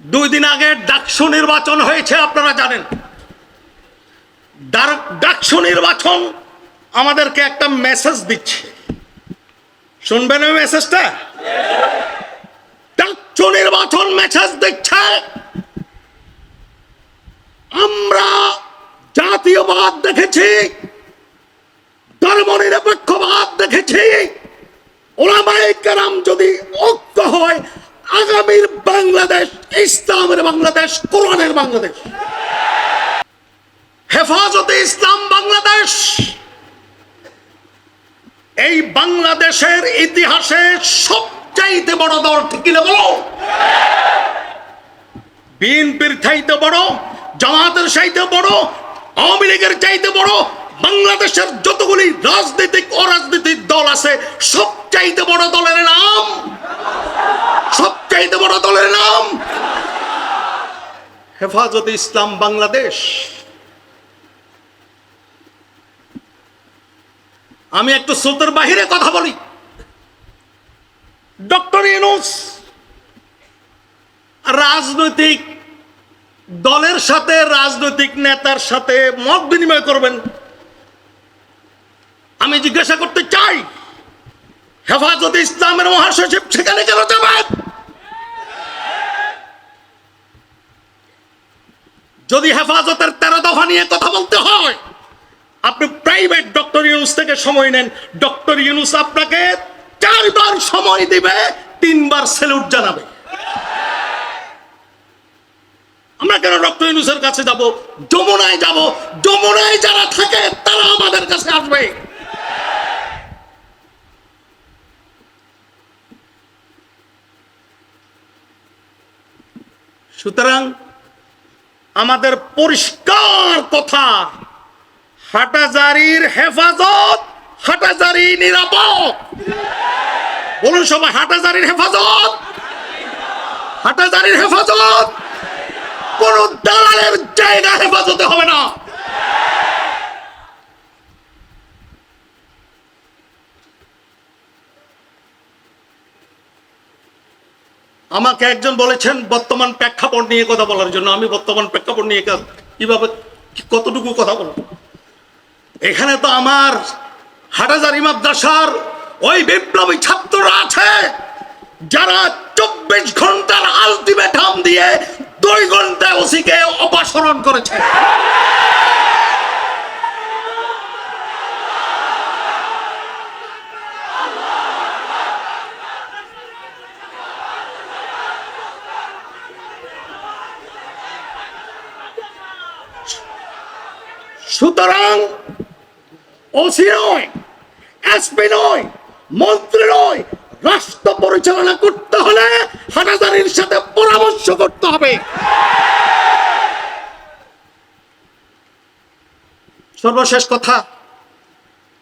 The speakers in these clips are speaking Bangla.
দুই দিন আগে ডাকসু নির্বাচন হয়েছে, আপনারা জানেন। ডাক- ডাকসু নির্বাচন আমাদেরকে একটা মেসেজ দিচ্ছে। শুনবেন ওই মেসেজটা ডাকসু নির্বাচন মেসেজ দিচ্ছে, আমরা জাতীয়বাদ দেখেছি, ধর্মনিরপেক্ষবাদ দেখেছি। ওলামাই কেরাম যদি ঐক্য হয় আগামীর বাংলাদেশ, ইসলামের বাংলাদেশ, কোরআনের বাংলাদেশ। হেফাজতে ইসলাম বাংলাদেশ। এই বাংলাদেশের ইতিহাসে সবচাইতে বড় দল ঠিক বলো? বিএনপির চাইতে বড়, জামাতের চাইতে বড়, আওয়ামী লীগের চাইতে বড়, বাংলাদেশের যতগুলি রাজনৈতিক অরাজনৈতিক দল আছে সব চাইতে বড় দলের নাম চাইতে বড় দলের নাম। হেফাজতে ইসলাম বাংলাদেশ। আমি একটু সুলতার বাহিরে কথা বলি। ডক্টর ইউনুস, রাজনৈতিক দলের সাথে, রাজনৈতিক নেতার সাথে মত বিনিময় করবেন। আমি জিজ্ঞাসা করতে চাই, হেফাজত ইসলামের মহাসচিব সেখানে কেন যাবেন? যদি হেফাজতের তেরো দফা নিয়ে কথা বলতে হয়, আপনি প্রাইভেট ডক্টর ইউনুস থেকে সময় নেন। ডক্টর ইউনুস আপনাকে চারবার সময় দিবে, তিনবার স্যালুট জানাবে। আমরা কেন ডক্টর ইউনুসের কাছে যাব? যমুনায় যাব। যমুনায় যারা থাকে, তারা আমাদের কাছে আসবে। সুতরাং আমাদের পরিষ্কার কথা। হাটাজারির হেফাজত, হাটাজারি নিরাপদ। বলুন সবাই, হাটাজারির হেফাজত হাটাজারির হেফাজত। কোন দালালের জায়গা হেফাজতে হবে না। আমাকে একজন বলেছেন, বর্তমান প্রেক্ষাপট নিয়ে কথা বলার জন্য। আমি বর্তমান প্রেক্ষাপট নিয়ে কীভাবে কতটুকু কথা বলব? এখানে তো আমার হাটাজারি মাদ্রাসার ওই বিপ্লবী ছাত্ররা আছে, যারা চব্বিশ ঘণ্টার আলটিমেটাম দিয়ে দুই ঘণ্টা ওসিকে অপসারণ করেছে। সুতরাং ওসি নয় এসপি নয়, মন্ত্রী নয়, রাষ্ট্র পরিচালনা করতে হলে হানাদারির সাথে পরামর্শ করতে হবে। সর্বশেষ কথা,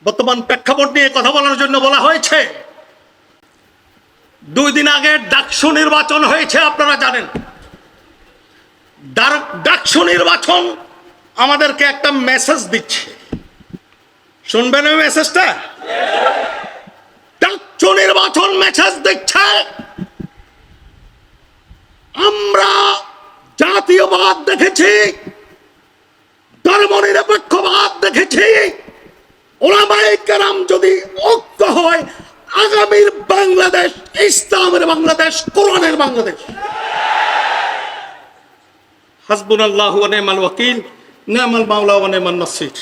বর্তমান প্রেক্ষাপট নিয়ে কথা বলার জন্য বলা হয়েছে, দুই দিন আগে ডাকসু নির্বাচন হয়েছে, আপনারা জানেন। ডাক- ডাকসু নির্বাচন আমাদেরকে একটা মেসেজ দিচ্ছে। শুনবেন ওই মেসেজটা নির্বাচন মেসেজ দিচ্ছে। আমরা জাতীয়বাদ দেখেছি, ধর্মনিরপেক্ষবাদ দেখেছি। ওলামাই কেরাম যদি ঐক্য হয়, আগামীর বাংলাদেশ, ইসলামের বাংলাদেশ, কোরআনের বাংলাদেশ। হাসবুন আল্লাহ ওয়াকিল। নিয়ামাল মাওলা ওয়ানিমান নাসির।